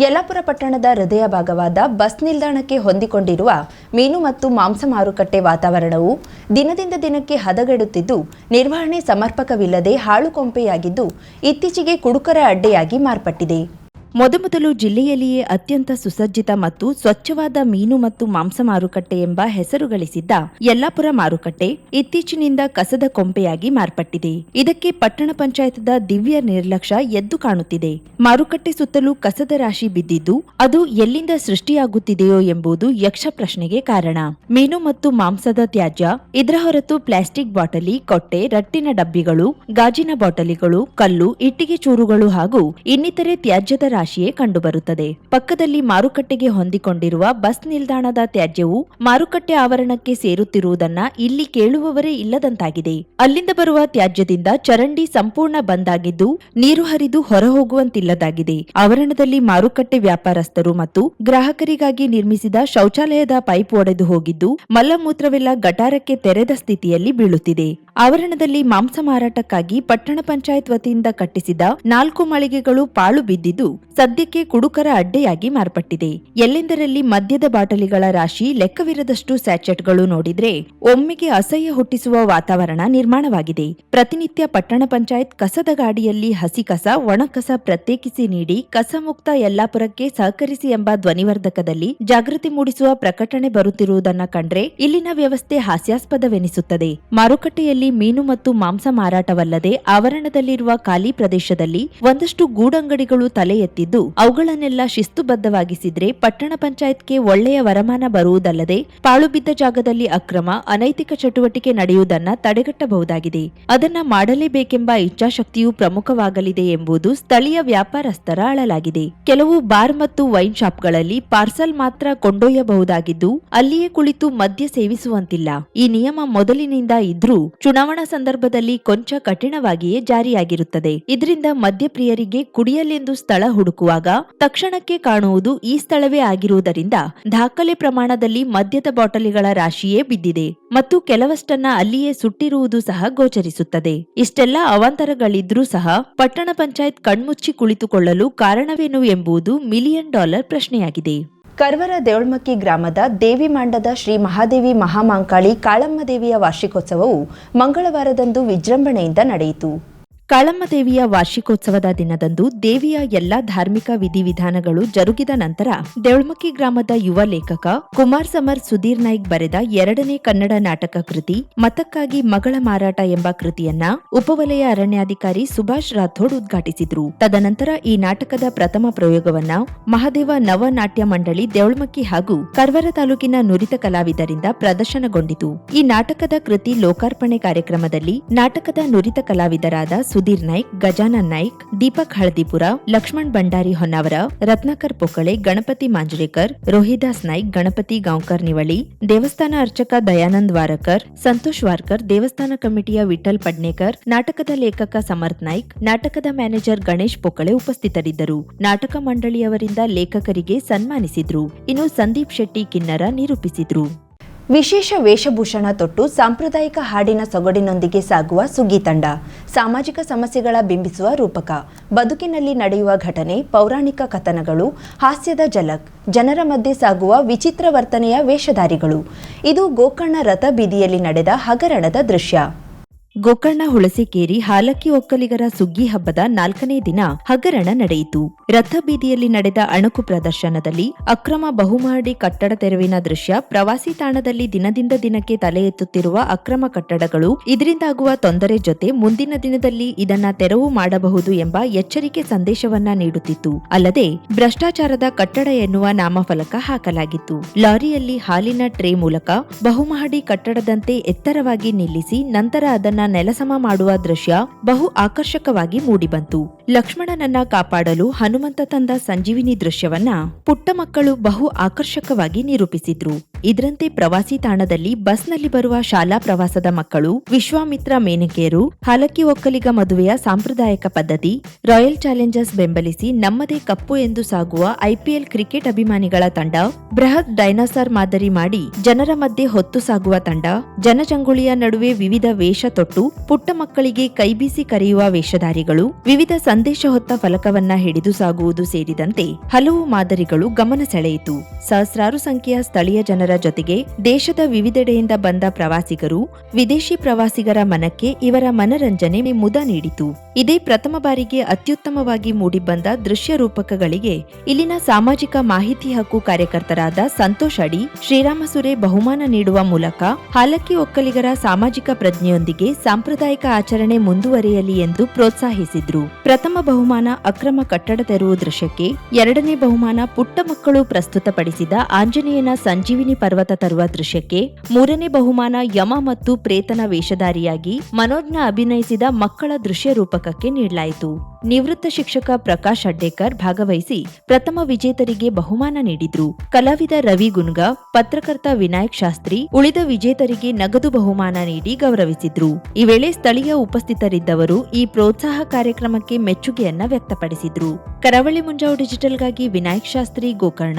ಯಲ್ಲಾಪುರ ಪಟ್ಟಣದ ಹೃದಯ ಭಾಗವಾದ ಬಸ್ ನಿಲ್ದಾಣಕ್ಕೆ ಹೊಂದಿಕೊಂಡಿರುವ ಮೀನು ಮತ್ತು ಮಾಂಸ ಮಾರುಕಟ್ಟೆ ವಾತಾವರಣವು ದಿನದಿಂದ ದಿನಕ್ಕೆ ಹದಗೆಡುತ್ತಿದ್ದು, ನಿರ್ವಹಣೆ ಸಮರ್ಪಕವಿಲ್ಲದೆ ಹಾಳುಕೊಂಪೆಯಾಗಿದ್ದು ಇತ್ತೀಚೆಗೆ ಕುಡುಕರ ಅಡ್ಡೆಯಾಗಿ ಮಾರ್ಪಟ್ಟಿದೆ. ಮೊದಮೊದಲು ಜಿಲ್ಲೆಯಲ್ಲಿಯೇ ಅತ್ಯಂತ ಸುಸಜ್ಜಿತ ಮತ್ತು ಸ್ವಚ್ಛವಾದ ಮೀನು ಮತ್ತು ಮಾಂಸ ಮಾರುಕಟ್ಟೆ ಎಂಬ ಹೆಸರು ಗಳಿಸಿದ್ದ ಯಲ್ಲಾಪುರ ಮಾರುಕಟ್ಟೆ ಇತ್ತೀಚಿನಿಂದ ಕಸದ ಕೊಂಪೆಯಾಗಿ ಮಾರ್ಪಟ್ಟಿದೆ. ಇದಕ್ಕೆ ಪಟ್ಟಣ ಪಂಚಾಯತ್ದ ದಿವ್ಯ ನಿರ್ಲಕ್ಷ್ಯ ಎದ್ದು ಕಾಣುತ್ತಿದೆ. ಮಾರುಕಟ್ಟೆ ಸುತ್ತಲೂ ಕಸದ ರಾಶಿ ಬಿದ್ದಿದ್ದು, ಅದು ಎಲ್ಲಿಂದ ಸೃಷ್ಟಿಯಾಗುತ್ತಿದೆಯೋ ಎಂಬುದು ಯಕ್ಷ ಪ್ರಶ್ನೆಗೆ ಕಾರಣ. ಮೀನು ಮತ್ತು ಮಾಂಸದ ತ್ಯಾಜ್ಯ, ಇದರ ಹೊರತು ಪ್ಲಾಸ್ಟಿಕ್ ಬಾಟಲಿ, ಕೊಟ್ಟೆ, ರಟ್ಟಿನ ಡಬ್ಬಿಗಳು, ಗಾಜಿನ ಬಾಟಲಿಗಳು, ಕಲ್ಲು, ಇಟ್ಟಿಗೆ ಚೂರುಗಳು ಹಾಗೂ ಇನ್ನಿತರೆ ತ್ಯಾಜ್ಯದ ರಾಶಿಯೇ ಕಂಡುಬರುತ್ತದೆ. ಪಕ್ಕದಲ್ಲಿ ಮಾರುಕಟ್ಟೆಗೆ ಹೊಂದಿಕೊಂಡಿರುವ ಬಸ್ ನಿಲ್ದಾಣದ ತ್ಯಾಜ್ಯವು ಮಾರುಕಟ್ಟೆ ಆವರಣಕ್ಕೆ ಸೇರುತ್ತಿರುವುದನ್ನ ಇಲ್ಲಿ ಕೇಳುವವರೇ ಇಲ್ಲದಂತಾಗಿದೆ. ಅಲ್ಲಿಂದ ಬರುವ ತ್ಯಾಜ್ಯದಿಂದ ಚರಂಡಿ ಸಂಪೂರ್ಣ ಬಂದ್ ಆಗಿದ್ದು ನೀರು ಹರಿದು ಹೊರಹೋಗುವಂತಿಲ್ಲದಾಗಿದೆ. ಆವರಣದಲ್ಲಿ ಮಾರುಕಟ್ಟೆ ವ್ಯಾಪಾರಸ್ಥರು ಮತ್ತು ಗ್ರಾಹಕರಿಗಾಗಿ ನಿರ್ಮಿಸಿದ ಶೌಚಾಲಯದ ಪೈಪ್ ಒಡೆದು ಹೋಗಿದ್ದು, ಮಲಮೂತ್ರವೆಲ್ಲ ಗಟಾರಕ್ಕೆ ತೆರೆದ ಸ್ಥಿತಿಯಲ್ಲಿ ಬೀಳುತ್ತಿದೆ. ಆವರಣದಲ್ಲಿ ಮಾಂಸ ಮಾರಾಟಕ್ಕಾಗಿ ಪಟ್ಟಣ ಪಂಚಾಯತ್ ವತಿಯಿಂದ ಕಟ್ಟಿಸಿದ ನಾಲ್ಕು ಮಳಿಗೆಗಳು ಪಾಳು ಬಿದ್ದಿದ್ದು ಸದ್ಯಕ್ಕೆ ಕುಡುಕರ ಅಡ್ಡೆಯಾಗಿ ಮಾರ್ಪಟ್ಟಿದೆ. ಎಲ್ಲೆಂದರಲ್ಲಿ ಮದ್ಯದ ಬಾಟಲಿಗಳ ರಾಶಿ ಲೆಕ್ಕವಿರದಷ್ಟು ಸ್ಯಾಚೆಟ್ಗಳು ನೋಡಿದ್ರೆ ಒಮ್ಮೆಗೆ ಅಸಹ್ಯ ಹುಟ್ಟಿಸುವ ವಾತಾವರಣ ನಿರ್ಮಾಣವಾಗಿದೆ. ಪ್ರತಿನಿತ್ಯ ಪಟ್ಟಣ ಪಂಚಾಯತ್ ಕಸದ ಗಾಡಿಯಲ್ಲಿ ಹಸಿ ಕಸ, ಒಣಕಸ ಪ್ರತ್ಯೇಕಿಸಿ ನೀಡಿ ಕಸ ಮುಕ್ತ ಯಲ್ಲಾಪುರಕ್ಕೆ ಸಹಕರಿಸಿ ಎಂಬ ಧ್ವನಿವರ್ಧಕದಲ್ಲಿ ಜಾಗೃತಿ ಮೂಡಿಸುವ ಪ್ರಕಟಣೆ ಬರುತ್ತಿರುವುದನ್ನ ಕಂಡ್ರೆ ಇಲ್ಲಿನ ವ್ಯವಸ್ಥೆ ಹಾಸ್ಯಾಸ್ಪದವೆನಿಸುತ್ತದೆ. ಮಾರುಕಟ್ಟೆಯಲ್ಲಿ ಮೀನು ಮತ್ತು ಮಾಂಸ ಮಾರಾಟವಲ್ಲದೆ ಆವರಣದಲ್ಲಿರುವ ಖಾಲಿ ಪ್ರದೇಶದಲ್ಲಿ ಒಂದಷ್ಟು ಗೂಡಂಗಡಿಗಳು ತಲೆ ಅವುಗಳನ್ನೆಲ್ಲ ಶಿಸ್ತುಬದ್ಧವಾಗಿಸಿದ್ರೆ ಪಟ್ಟಣ ಪಂಚಾಯತ್ಗೆ ಒಳ್ಳೆಯ ವರಮಾನ ಬರುವುದಲ್ಲದೆ ಪಾಳುಬಿದ್ದ ಜಾಗದಲ್ಲಿ ಅಕ್ರಮ, ಅನೈತಿಕ ಚಟುವಟಿಕೆ ನಡೆಯುವುದನ್ನ ತಡೆಗಟ್ಟಬಹುದಾಗಿದೆ. ಅದನ್ನ ಮಾಡಲೇಬೇಕೆಂಬ ಇಚ್ಛಾಶಕ್ತಿಯು ಪ್ರಮುಖವಾಗಲಿದೆ ಎಂಬುದು ಸ್ಥಳೀಯ ವ್ಯಾಪಾರಸ್ಥರ ಅಳಲಾಗಿದೆ. ಕೆಲವು ಬಾರ್ ಮತ್ತು ವೈನ್ ಶಾಪ್ಗಳಲ್ಲಿ ಪಾರ್ಸಲ್ ಮಾತ್ರ ಕೊಂಡೊಯ್ಯಬಹುದಾಗಿದ್ದು, ಅಲ್ಲಿಯೇ ಕುಳಿತು ಮದ್ಯ ಸೇವಿಸುವಂತಿಲ್ಲ. ಈ ನಿಯಮ ಮೊದಲಿನಿಂದ ಇದ್ರೂ ಚುನಾವಣಾ ಸಂದರ್ಭದಲ್ಲಿ ಕೊಂಚ ಕಠಿಣವಾಗಿಯೇ ಜಾರಿಯಾಗಿರುತ್ತದೆ. ಇದರಿಂದ ಮದ್ಯಪ್ರಿಯರಿಗೆ ಕುಡಿಯಲೆಂದು ಸ್ಥಳ ಹುಡುಕುವಾಗ ತಕ್ಷಣಕ್ಕೆ ಕಾಣುವುದು ಈ ಸ್ಥಳವೇ ಆಗಿರುವುದರಿಂದ ದಾಖಲೆ ಪ್ರಮಾಣದಲ್ಲಿ ಮದ್ಯದ ಬಾಟಲಿಗಳ ರಾಶಿಯೇ ಬಿದ್ದಿದೆ ಮತ್ತು ಕೆಲವಷ್ಟನ್ನ ಅಲ್ಲಿಯೇ ಸುಟ್ಟಿರುವುದು ಸಹ ಗೋಚರಿಸುತ್ತದೆ. ಇಷ್ಟೆಲ್ಲ ಅವಾಂತರಗಳಿದ್ರೂ ಸಹ ಪಟ್ಟಣ ಪಂಚಾಯತ್ ಕಣ್ಮುಚ್ಚಿ ಕುಳಿತುಕೊಳ್ಳಲು ಕಾರಣವೇನು ಎಂಬುದು ಮಿಲಿಯನ್ ಡಾಲರ್ ಪ್ರಶ್ನೆಯಾಗಿದೆ. ಕರ್ವರ ದೇವಳ್ಮಕ್ಕಿ ಗ್ರಾಮದ ದೇವಿ ಮಾಂಡದ ಶ್ರೀ ಮಹಾದೇವಿ ಮಹಾಮಾಂಕಾಳಿ ಕಾಳಮ್ಮ ದೇವಿಯ ವಾರ್ಷಿಕೋತ್ಸವವು ಮಂಗಳವಾರದಂದು ವಿಜೃಂಭಣೆಯಿಂದ ನಡೆಯಿತು. ಕಾಳಮ್ಮ ದೇವಿಯ ವಾರ್ಷಿಕೋತ್ಸವದ ದಿನದಂದು ದೇವಿಯ ಎಲ್ಲಾ ಧಾರ್ಮಿಕ ವಿಧಿವಿಧಾನಗಳು ಜರುಗಿದ ನಂತರ ದೇವಳ್ಮಕ್ಕಿ ಗ್ರಾಮದ ಯುವ ಲೇಖಕ ಕುಮಾರ್ ಸಮರ್ ಸುಧೀರ್ ನಾಯ್ಕ್ ಬರೆದ ಎರಡನೇ ಕನ್ನಡ ನಾಟಕ ಕೃತಿ, ಮತಕ್ಕಾಗಿ ಮಗಳ ಮಾರಾಟ ಎಂಬ ಕೃತಿಯನ್ನ ಉಪವಲಯ ಅರಣ್ಯಾಧಿಕಾರಿ ಸುಭಾಷ್ ರಾಥೋಡ್ ಉದ್ಘಾಟಿಸಿದ್ರು. ತದನಂತರ ಈ ನಾಟಕದ ಪ್ರಥಮ ಪ್ರಯೋಗವನ್ನ ಮಹಾದೇವ ನವ ನಾಟ್ಯ ಮಂಡಳಿ, ದೇವಳ್ಮಕ್ಕಿ ಹಾಗೂ ಕರ್ವರ ತಾಲೂಕಿನ ನುರಿತ ಕಲಾವಿದರಿಂದ ಪ್ರದರ್ಶನಗೊಂಡಿತು. ಈ ನಾಟಕದ ಕೃತಿ ಲೋಕಾರ್ಪಣೆ ಕಾರ್ಯಕ್ರಮದಲ್ಲಿ ನಾಟಕದ ನುರಿತ ಕಲಾವಿದರಾದ ಸುಧೀರ್ ನಾಯ್ಕ್, ಗಜಾನನ್ ನಾಯ್ಕ್, ದೀಪಕ್ ಹಳದಿಪುರ, ಲಕ್ಷ್ಮಣ್ ಭಂಡಾರಿ ಹೊನ್ನಾವರ, ರತ್ನಾಕರ್ ಪೊಕ್ಕಳೆ, ಗಣಪತಿ ಮಾಂಜ್ರೇಕರ್ ರೋಹಿದಾಸ್ ನಾಯ್ಕ್, ಗಣಪತಿ ಗಾಂವ್ಕರ್ ನಿವಳಿ, ದೇವಸ್ಥಾನ ಅರ್ಚಕ ದಯಾನಂದ್ ವಾರಕರ್, ಸಂತೋಷ್ ವಾರ್ಕರ್, ದೇವಸ್ಥಾನ ಕಮಿಟಿಯ ವಿಠಲ್ ಪಡ್ನೇಕರ್, ನಾಟಕದ ಲೇಖಕ ಸಮರ್ಥ್ ನಾಯ್ಕ್, ನಾಟಕದ ಮ್ಯಾನೇಜರ್ ಗಣೇಶ್ ಪೊಕ್ಕಳೆ ಉಪಸ್ಥಿತರಿದ್ದರು. ನಾಟಕ ಮಂಡಳಿಯವರಿಂದ ಲೇಖಕರಿಗೆ ಸನ್ಮಾನಿಸಿದ್ರು. ಇನ್ನು ಸಂದೀಪ್ ಶೆಟ್ಟಿ ಕಿನ್ನರ ನಿರೂಪಿಸಿದ್ರು. ವಿಶೇಷ ವೇಷಭೂಷಣ ತೊಟ್ಟು ಸಾಂಪ್ರದಾಯಿಕ ಹಾಡಿನ ಸೊಗಡಿನೊಂದಿಗೆ ಸಾಗುವ ಸುಗ್ಗಿ ತಂಡ. ಸಾಮಾಜಿಕ ಸಮಸ್ಯೆಗಳ ಬಿಂಬಿಸುವ ರೂಪಕ. ಬದುಕಿನಲ್ಲಿ ನಡೆಯುವ ಘಟನೆ, ಪೌರಾಣಿಕ ಕಥನಗಳು, ಹಾಸ್ಯದ ಜಲಕ್ ಜನರ ಮಧ್ಯೆ ಸಾಗುವ ವಿಚಿತ್ರ ವರ್ತನೆಯ ವೇಷಧಾರಿಗಳು. ಇದು ಗೋಕರ್ಣ ರಥ ಬೀದಿಯಲ್ಲಿ ನಡೆದ ಹಗರಣದ ದೃಶ್ಯ. ಗೋಕರ್ಣ ಹುಳಸಿಕೇರಿ ಹಾಲಕ್ಕಿ ಒಕ್ಕಲಿಗರ ಸುಗ್ಗಿ ಹಬ್ಬದ ನಾಲ್ಕನೇ ದಿನ ಹಗರಣ ನಡೆಯಿತು. ರಥ ಬೀದಿಯಲ್ಲಿ ನಡೆದ ಅಣಕು ಪ್ರದರ್ಶನದಲ್ಲಿ ಅಕ್ರಮ ಬಹುಮಹಡಿ ಕಟ್ಟಡ ತೆರವಿನ ದೃಶ್ಯ ಪ್ರವಾಸಿ ತಾಣದಲ್ಲಿ ದಿನದಿಂದ ದಿನಕ್ಕೆ ತಲೆ ಎತ್ತುತ್ತಿರುವ ಅಕ್ರಮ ಕಟ್ಟಡಗಳು ಇದರಿಂದಾಗುವ ತೊಂದರೆ ಜೊತೆ ಮುಂದಿನ ದಿನದಲ್ಲಿ ಇದನ್ನ ತೆರವು ಮಾಡಬಹುದು ಎಂಬ ಎಚ್ಚರಿಕೆ ಸಂದೇಶವನ್ನ ನೀಡುತ್ತಿತ್ತು. ಅಲ್ಲದೆ ಭ್ರಷ್ಟಾಚಾರದ ಕಟ್ಟಡ ಎನ್ನುವ ನಾಮಫಲಕ ಹಾಕಲಾಗಿತ್ತು. ಲಾರಿಯಲ್ಲಿ ಹಾಲಿನ ಟ್ರೇ ಮೂಲಕ ಬಹುಮಹಡಿ ಕಟ್ಟಡದಂತೆ ಎತ್ತರವಾಗಿ ನಿಲ್ಲಿಸಿ ನಂತರ ಅದನ್ನ ನೆಲಸಮ ಮಾಡುವ ದೃಶ್ಯ ಬಹು ಆಕರ್ಷಕವಾಗಿ ಮೂಡಿಬಂತು. ಲಕ್ಷ್ಮಣನನ್ನ ಕಾಪಾಡಲು ಹನುಮಂತ ತಂದ ಸಂಜೀವಿನಿ ದೃಶ್ಯವನ್ನ ಪುಟ್ಟ ಮಕ್ಕಳು ಬಹು ಆಕರ್ಷಕವಾಗಿ ನಿರೂಪಿಸಿದ್ರು. ಇದರಂತೆ ಪ್ರವಾಸಿ ತಾಣದಲ್ಲಿ ಬಸ್ನಲ್ಲಿ ಬರುವ ಶಾಲಾ ಪ್ರವಾಸದ ಮಕ್ಕಳು, ವಿಶ್ವಾಮಿತ್ರ ಮೇನಕೆಯರು ಹಾಲಕ್ಕಿ ಒಕ್ಕಲಿಗ ಮದುವೆಯ ಸಾಂಪ್ರದಾಯಿಕ ಪದ್ಧತಿ, ರಾಯಲ್ ಚಾಲೆಂಜರ್ಸ್ ಬೆಂಬಲಿಸಿ ನಮ್ಮದೇ ಕಪ್ಪು ಎಂದು ಸಾಗುವ ಐಪಿಎಲ್ ಕ್ರಿಕೆಟ್ ಅಭಿಮಾನಿಗಳ ತಂಡ, ಬೃಹತ್ ಡೈನಾಸಾರ್ ಮಾದರಿ ಮಾಡಿ ಜನರ ಮಧ್ಯೆ ಹೊತ್ತು ಸಾಗುವ ತಂಡ, ಜನಜಂಗುಳಿಯ ನಡುವೆ ವಿವಿಧ ವೇಷ ತೊಟ್ಟು ಪುಟ್ಟ ಮಕ್ಕಳಿಗೆ ಕೈಬೀಸಿ ಕರೆಯುವ ವೇಷಧಾರಿಗಳು, ವಿವಿಧ ಸಂದೇಶ ಹೊತ್ತ ಫಲಕವನ್ನ ಹಿಡಿದು ಸಾಗುವುದು ಸೇರಿದಂತೆ ಹಲವು ಮಾದರಿಗಳು ಗಮನ ಸೆಳೆಯಿತು. ಸಹಸ್ರಾರು ಸಂಖ್ಯೆಯ ಸ್ಥಳೀಯ ಜನರ ಜೊತೆಗೆ ದೇಶದ ವಿವಿಧೆಡೆಯಿಂದ ಬಂದ ಪ್ರವಾಸಿಗರು ವಿದೇಶಿ ಪ್ರವಾಸಿಗರ ಮನಕ್ಕೆ ಇವರ ಮನರಂಜನೆ ಮುದ ನೀಡಿತು. ಇದೇ ಪ್ರಥಮ ಬಾರಿಗೆ ಅತ್ಯುತ್ತಮವಾಗಿ ಮೂಡಿಬಂದ ದೃಶ್ಯ ರೂಪಕಗಳಿಗೆ ಇಲ್ಲಿನ ಸಾಮಾಜಿಕ ಮಾಹಿತಿ ಹಕ್ಕು ಕಾರ್ಯಕರ್ತರಾದ ಸಂತೋಷ್ ಅಡಿ ಶ್ರೀರಾಮಸುರೆ ಬಹುಮಾನ ನೀಡುವ ಮೂಲಕ ಹಾಲಕ್ಕಿ ಒಕ್ಕಲಿಗರ ಸಾಮಾಜಿಕ ಪ್ರಜ್ಞೆಯೊಂದಿಗೆ ಸಾಂಪ್ರದಾಯಿಕ ಆಚರಣೆ ಮುಂದುವರಿಯಲಿ ಎಂದು ಪ್ರೋತ್ಸಾಹಿಸಿದ್ರು. ಪ್ರಥಮ ಬಹುಮಾನ ಅಕ್ರಮ ಕಟ್ಟಡ ತೆರವು ದೃಶ್ಯಕ್ಕೆ ಎರಡನೇ ಬಹುಮಾನ ಪುಟ್ಟ ಮಕ್ಕಳು ಪ್ರಸ್ತುತಪಡಿಸಿದ ಆಂಜನೇಯನ ಸಂಜೀವಿನಿ ಪರ್ವತ ತರುವ ದೃಶ್ಯಕ್ಕೆ ಮೂರನೇ ಬಹುಮಾನ ಯಮ ಮತ್ತು ಪ್ರೇತನ ವೇಷಧಾರಿಯಾಗಿ ಮನೋಜ್ಞ ಅಭಿನಯಿಸಿದ ಮಕ್ಕಳ ದೃಶ್ಯ ರೂಪಕಕ್ಕೆ ನೀಡಲಾಯಿತು. ನಿವೃತ್ತ ಶಿಕ್ಷಕ ಪ್ರಕಾಶ್ ಅಡ್ಡೇಕರ್ ಭಾಗವಹಿಸಿ ಪ್ರಥಮ ವಿಜೇತರಿಗೆ ಬಹುಮಾನ ನೀಡಿದ್ರು. ಕಲಾವಿದ ರವಿ ಗುನ್ಗ, ಪತ್ರಕರ್ತ ವಿನಾಯಕ್ ಶಾಸ್ತ್ರಿ, ಉಳಿದ ವಿಜೇತರಿಗೆ ನಗದು ಬಹುಮಾನ ನೀಡಿ ಗೌರವಿಸಿದ್ರು. ಈ ವೇಳೆ ಸ್ಥಳೀಯ ಉಪಸ್ಥಿತರಿದ್ದವರು ಈ ಪ್ರೋತ್ಸಾಹ ಕಾರ್ಯಕ್ರಮಕ್ಕೆ ಮೆಚ್ಚುಗೆಯನ್ನ ವ್ಯಕ್ತಪಡಿಸಿದ್ರು. ಕರಾವಳಿ ಮುಂಜಾವು ಡಿಜಿಟಲ್ಗಾಗಿ ವಿನಾಯಕ್ ಶಾಸ್ತ್ರಿ ಗೋಕರ್ಣ.